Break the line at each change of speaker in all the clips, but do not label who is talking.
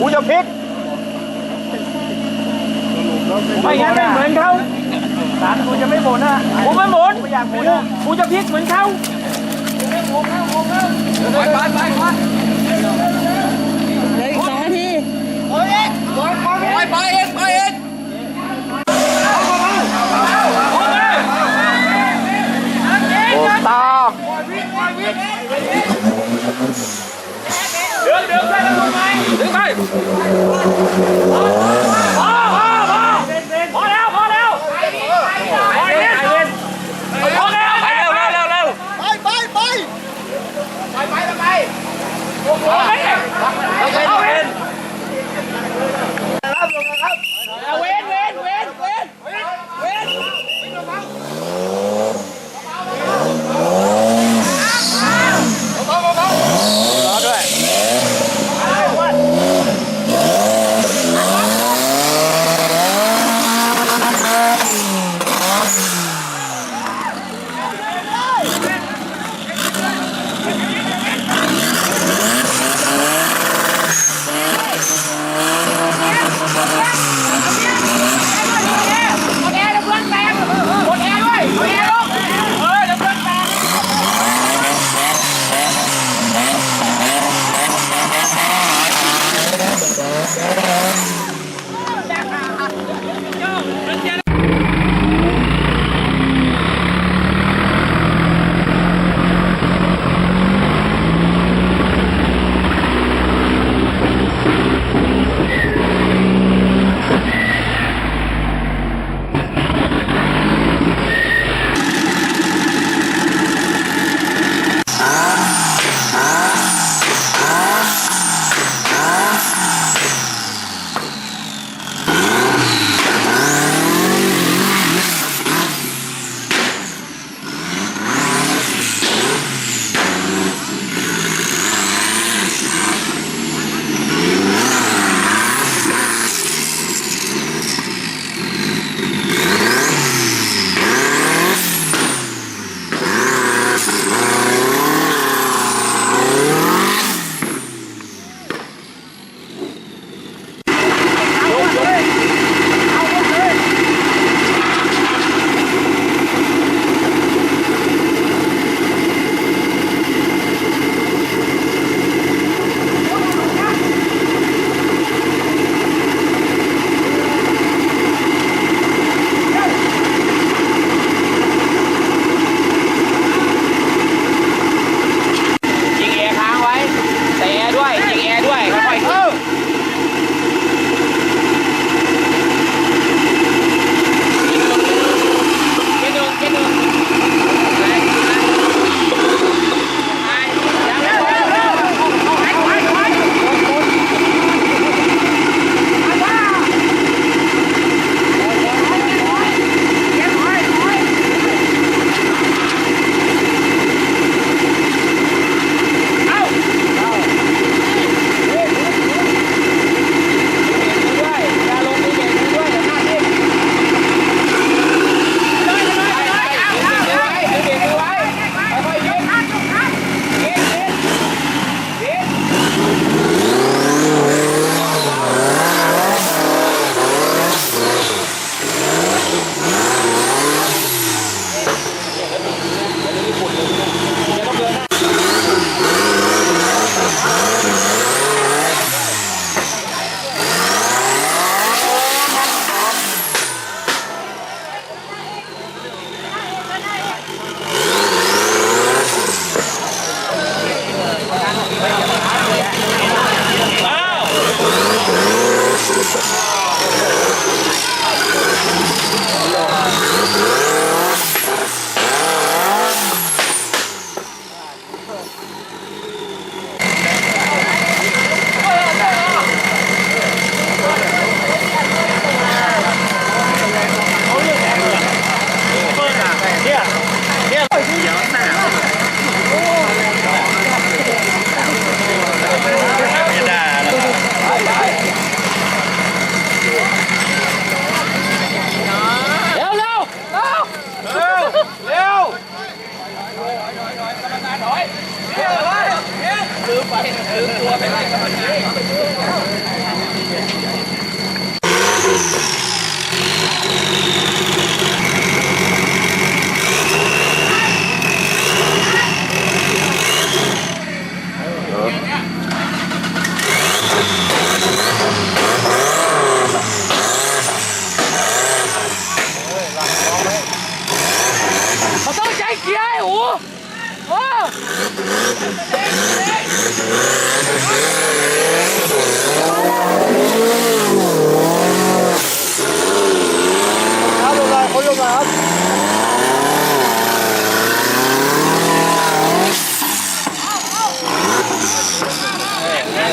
กูจะพลิกไม่งั้นไม่เหมือนเขาสารกูจะไม่หมุนนะกูไม่หมุนไม่อยากหมุนกูจะพลิกเหมือนเขาไปไปไปไป
เหลืออีกสองนาที
ไปไปเองไป
ハハハハ!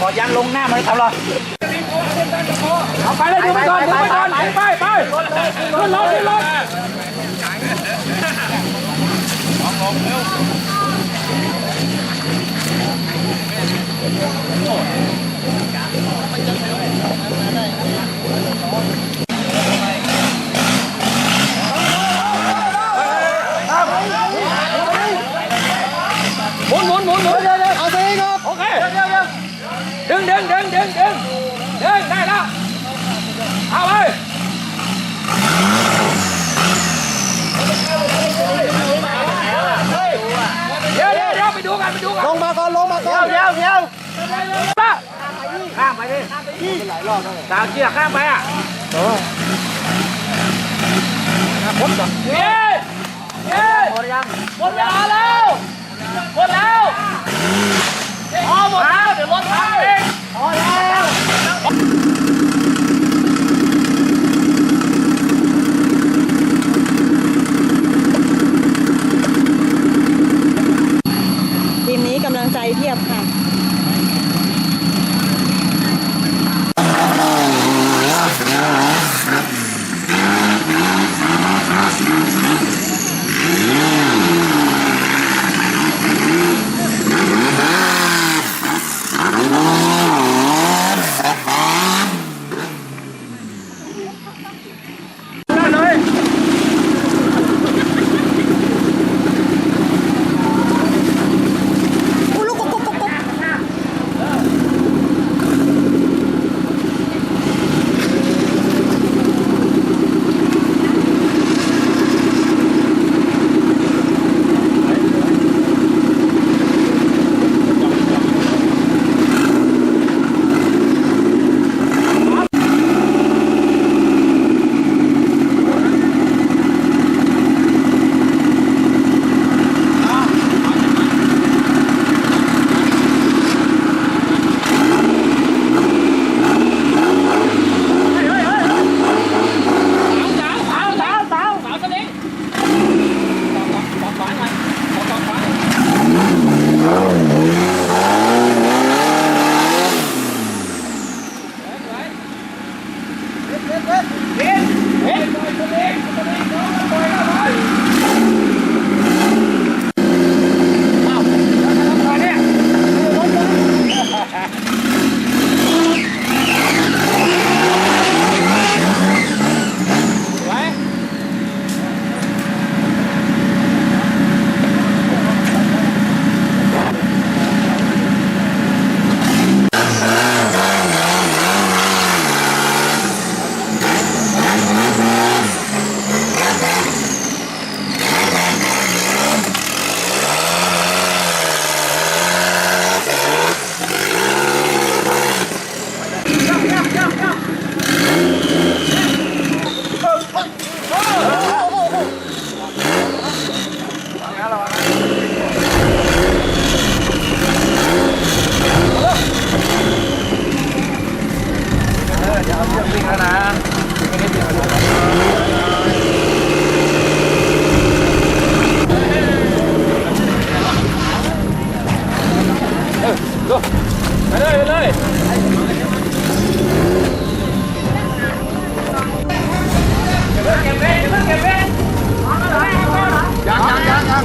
ขอยันลงหน้ามันทำเรา
เอาไป
เลยดึงไปก่อนดึ
งไปก่อนไปไปขึ้นรถขึ้
นรถลงเร็วมันจะเร็ว หายตาเกียร์ข้ามไปอะโอ้หมดก่เย้เย้หมดยั
งหม
ดเวลาแล้วหมดแล้วพอห
มดแล้
วเดี๋ยวรถพัเอ
งพอแล้วทีมนี้กำลังใจเพีย
บค่ะ Yeah. ไปเลยไปเลย
เก็บเว้เก็บเว้
เก็บเว้ยังยัง
ยังยัง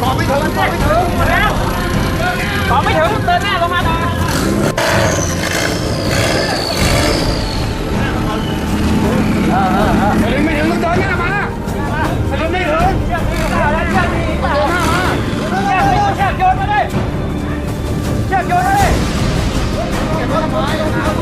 ต่อ
ไม่ถึงต่อไม่ถึงมาแล้วต่อไม่ถึงเดินหน้า
ลงมาหน่ยไม่งไม่ถึงต้อ
งเดินหน้มาถ้ดิไม่ถึง
เชือโยน
เชืยนมเลย Oh,